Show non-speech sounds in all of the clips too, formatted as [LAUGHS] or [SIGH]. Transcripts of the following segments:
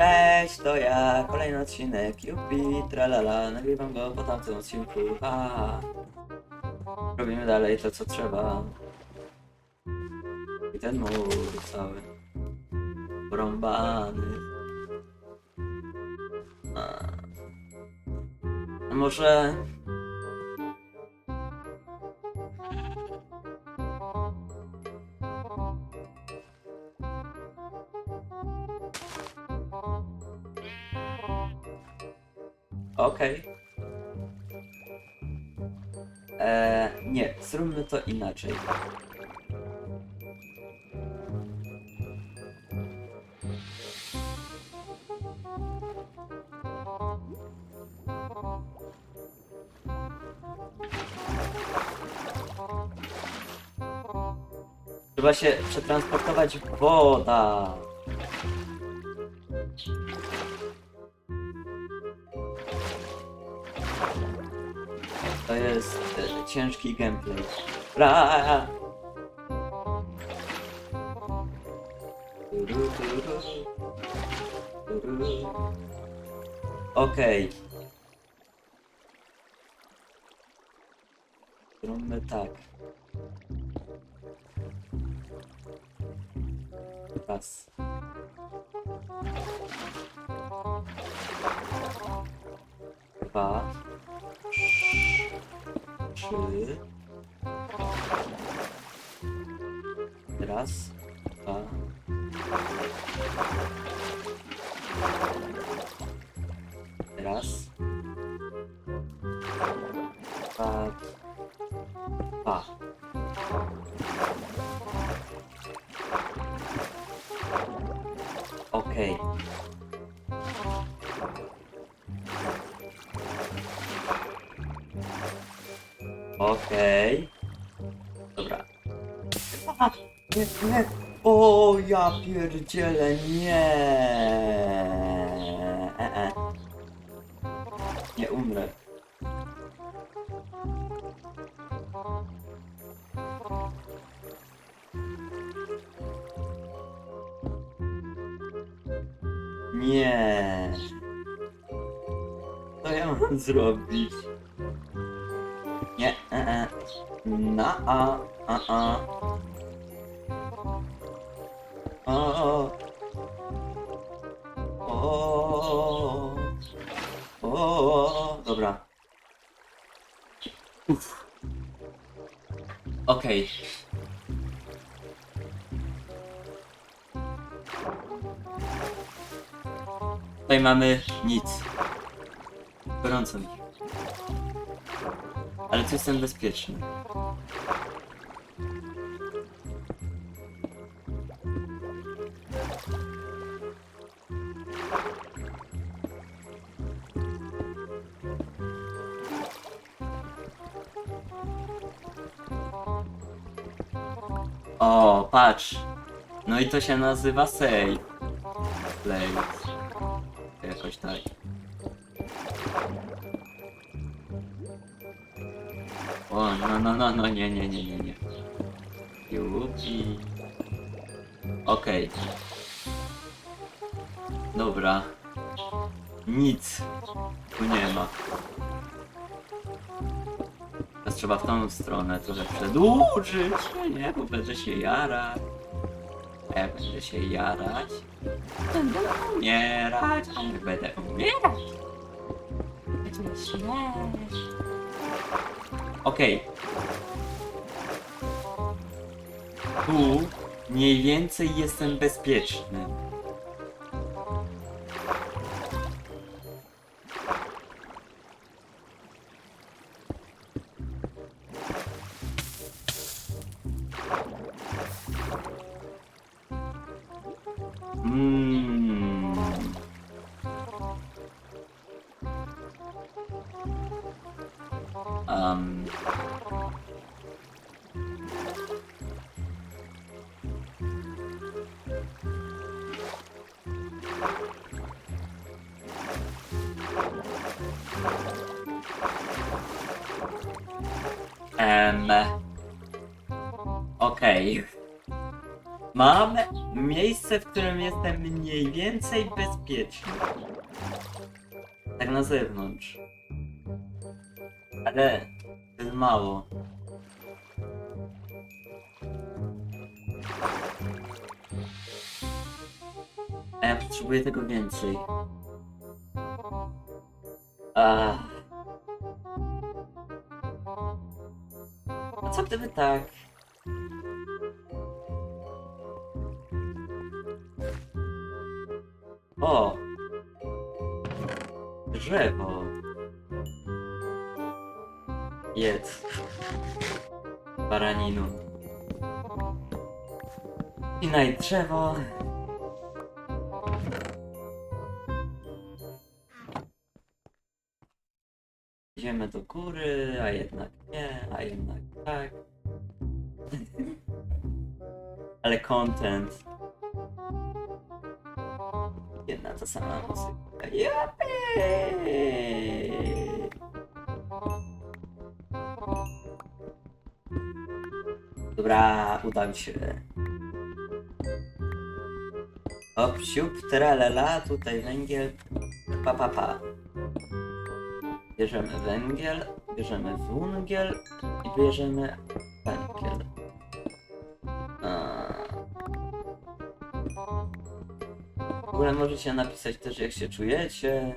Cześć, to ja, kolejny odcinek, jupi, tralala, nagrywam go po tamtym odcinku, a Robimy dalej to, co trzeba. I ten mur cały, porąbany. A. A może... Okej. Eee, nie, zróbmy to inaczej. Trzeba się przetransportować woda. To jest e, ciężki gameplay. Ra! Okej. Zróbmy tak. Raz. Dwa. Trzy. Raz. Dwa. Raz. Dwa. Dwa. Okej. Okej. Dobra. A, nie, nie. O, ja pierdzielę, nie. E, e. Nie umrę. Nie. Co ja mam zrobić? Nie, e, e. Na a, a, a. O, o, o, dobra. Uff. Okej. Tutaj mamy nic. Gorąco mi. Ale tu jestem bezpieczny. O, patrz. No i to się nazywa save. Place. Jakoś tak. O, no, no, no, no, nie, nie, nie, nie, nie. Jupi. Okej. Dobra. Nic. Tu nie ma. Teraz trzeba w tą stronę trochę przedłużyć. Nie, bo będę się jarać. Ja będę się jarać. Będę umierać. A jak będę umierać. Będzie źle. Okej. Tu mniej więcej jestem bezpieczny. Em. Okej. Mam miejsce, w którym jestem mniej więcej bezpieczny. Tak na zewnątrz. Ale to jest mało. A ja potrzebuję tego więcej. Ach. A co gdyby tak? O! Drzewo. Jedz. Baraninu. Pinaj drzewo. Do góry, a jednak nie, a jednak tak. [LAUGHS] Ale content. Jedna ta sama muzyka. Japy! Dobra, uda mi się. Hop, siup, tralela, tutaj węgiel. Pa, pa, pa. Bierzemy węgiel, bierzemy węgiel i bierzemy węgiel. W ogóle możecie napisać też jak się czujecie.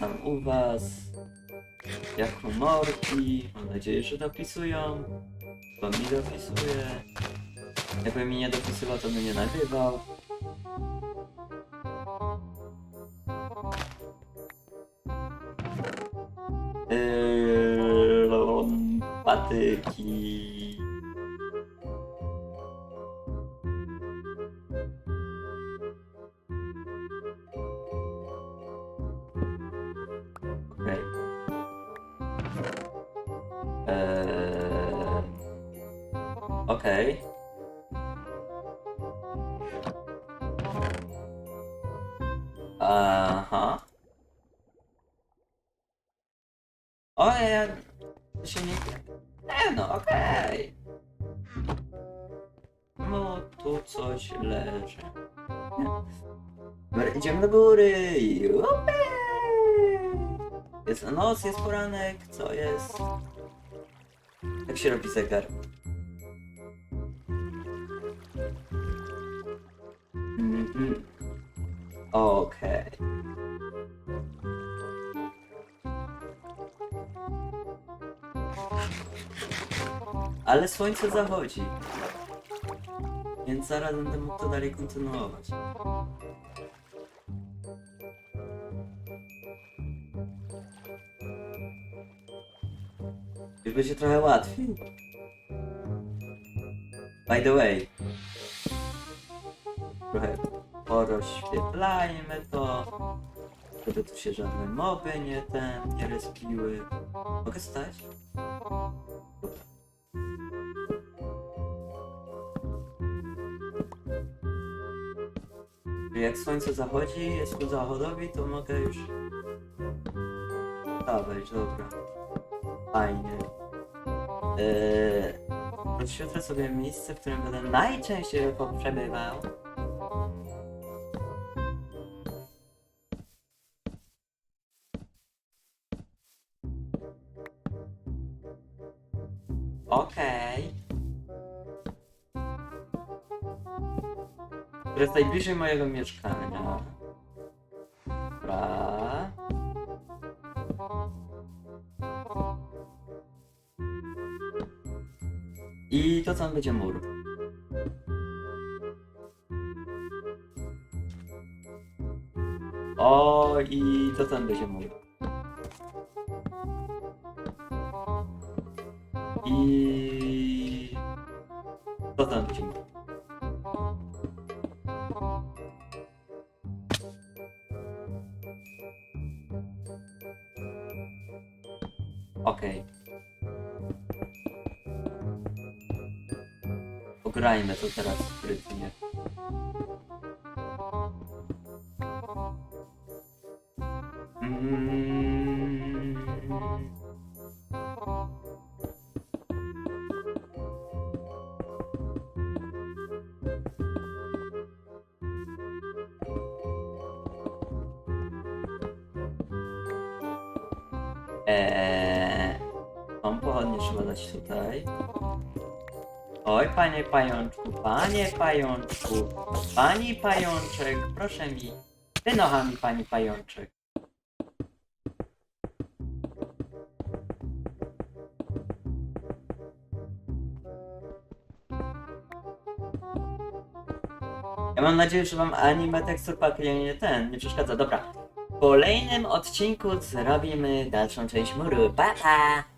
Tam u was. Jak humorki. Mam nadzieję, że dopisują. Bo mi dopisuje. Jakby mi nie dopisywał, to by nie nagrywał. Yy, patyki. Okej. O, ja... To się nie... Nie no, okej. No, tu coś leży. Dobra, idziemy do góry. Jupi! Jest noc, jest poranek, co jest? Jak się robi zegar? Mhm. Okej. Ale słońce zachodzi. Więc zaraz będę mógł to dalej kontynuować. Już będzie trochę łatwiej. By the way. Trochę porozświetlajmy to. Żeby tu się żadne moby nie ten, nie respiły. Mogę stać? Jak słońce zachodzi, jest ku zachodowi, to mogę już dawać, dobra. Fajnie. Eee, rozświetlę sobie miejsce, w którym będę najczęściej przebywał. Które jest najbliżej mojego mieszkania. Dobra. I to co będzie mur. O, i to tam będzie mur. I to tam będzie mur. Okej. Pograjmy to teraz sprytnie. Mm. Eee tą pochodnię trzeba dać tutaj. Oj, panie pajączku, panie pajączku, pani pajączek, proszę mi. Wynocha mi pani pajączek. Ja mam nadzieję, że wam anime tekstur nie ten nie przeszkadza. Dobra. W kolejnym odcinku zrobimy dalszą część muru. Pa, pa!